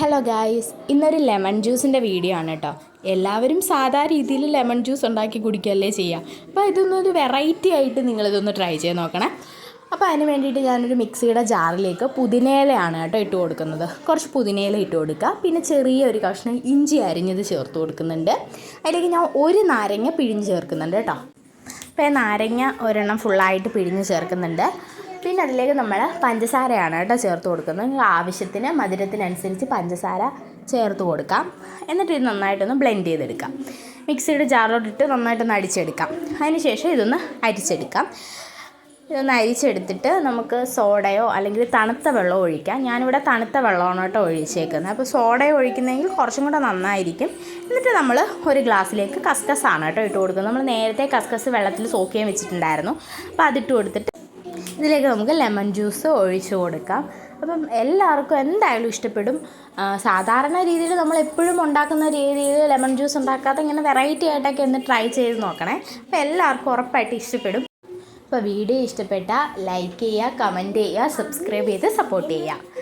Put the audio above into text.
Hello guys ഇന്നൊരു lemon ജ്യൂസിന്റെ video ആണ് കേട്ടോ എല്ലാവരും സാധാ രീതിയിൽ ലെമൺ ജ്യൂസ് ഉണ്ടാക്കി കുടിക്കുകയല്ലേ ചെയ്യുക അപ്പോൾ ഇതൊന്നൊരു വെറൈറ്റി ആയിട്ട് നിങ്ങളിതൊന്ന് ട്രൈ ചെയ്ത് നോക്കണേ. അപ്പോൾ അതിന് വേണ്ടിയിട്ട് ഞാനൊരു മിക്സിയുടെ ജാറിലേക്ക് പുതിനയിലയാണ് കേട്ടോ ഇട്ട് കൊടുക്കുന്നത്. കുറച്ച് പുതിനയില ഇട്ട് കൊടുക്കുക. പിന്നെ ചെറിയ ഒരു കഷ്ണം ഇഞ്ചി അരിഞ്ഞത് ചേർത്ത് കൊടുക്കുന്നുണ്ട്. അതിലേക്ക് ഞാൻ ഒരു നാരങ്ങ പിഴിഞ്ഞ് ചേർക്കുന്നുണ്ട് കേട്ടോ അപ്പോൾ നാരങ്ങ ഒരെണ്ണം ഫുള്ളായിട്ട് പിഴിഞ്ഞ് ചേർക്കുന്നുണ്ട്. പിന്നെ അതിലേക്ക് നമ്മൾ പഞ്ചസാരയാണ് കേട്ടോ ചേർത്ത് കൊടുക്കുന്നത്. നിങ്ങൾ ആവശ്യത്തിന് മധുരത്തിനനുസരിച്ച് പഞ്ചസാര ചേർത്ത് കൊടുക്കാം. എന്നിട്ട് ഇത് നന്നായിട്ടൊന്ന് ബ്ലെൻഡ് ചെയ്തെടുക്കാം. മിക്സിയുടെ ജാറിലോട്ടിട്ട് നന്നായിട്ടൊന്ന് അടിച്ചെടുക്കാം. അതിന് ശേഷം ഇതൊന്ന് അരിച്ചെടുക്കാം. ഇതൊന്ന് അരിച്ചെടുത്തിട്ട് നമുക്ക് സോഡയോ അല്ലെങ്കിൽ തണുത്ത വെള്ളമോ ഒഴിക്കാം. ഞാനിവിടെ തണുത്ത വെള്ളമാണ് കേട്ടോ ഒഴിച്ചേക്കുന്നത്. അപ്പോൾ സോഡയോ ഒഴിക്കുന്നെങ്കിൽ കുറച്ചും കൂടെ നന്നായിരിക്കും. എന്നിട്ട് നമ്മൾ ഒരു ഗ്ലാസ്സിലേക്ക് കസ്കസാണ് കേട്ടോ ഇട്ട് കൊടുക്കുന്നത്. നമ്മൾ നേരത്തെ കസ്കസ് വെള്ളത്തിൽ സോക്ക് ചെയ്യാൻ വെച്ചിട്ടുണ്ടായിരുന്നു. അപ്പോൾ അതിട്ട് കൊടുത്തിട്ട് ഇതിലേക്ക് നമുക്ക് ലെമൺ ജ്യൂസ് ഒഴിച്ചു കൊടുക്കാം. അപ്പം എല്ലാവർക്കും എന്തായാലും ഇഷ്ടപ്പെടും. സാധാരണ രീതിയിൽ നമ്മൾ എപ്പോഴും ഉണ്ടാക്കുന്ന രീതിയിൽ ലെമൺ ജ്യൂസ് ഉണ്ടാക്കാതെ ഇങ്ങനെ വെറൈറ്റി ആയിട്ടൊക്കെ ഒന്ന് ട്രൈ ചെയ്ത് നോക്കണേ. അപ്പോൾ എല്ലാവർക്കും ഉറപ്പായിട്ട് ഇഷ്ടപ്പെടും. അപ്പോൾ വീഡിയോ ഇഷ്ടപ്പെട്ടാൽ ലൈക്ക് ചെയ്യുക കമന്റ് ചെയ്യുക സബ്സ്ക്രൈബ് ചെയ്ത് സപ്പോർട്ട് ചെയ്യുക.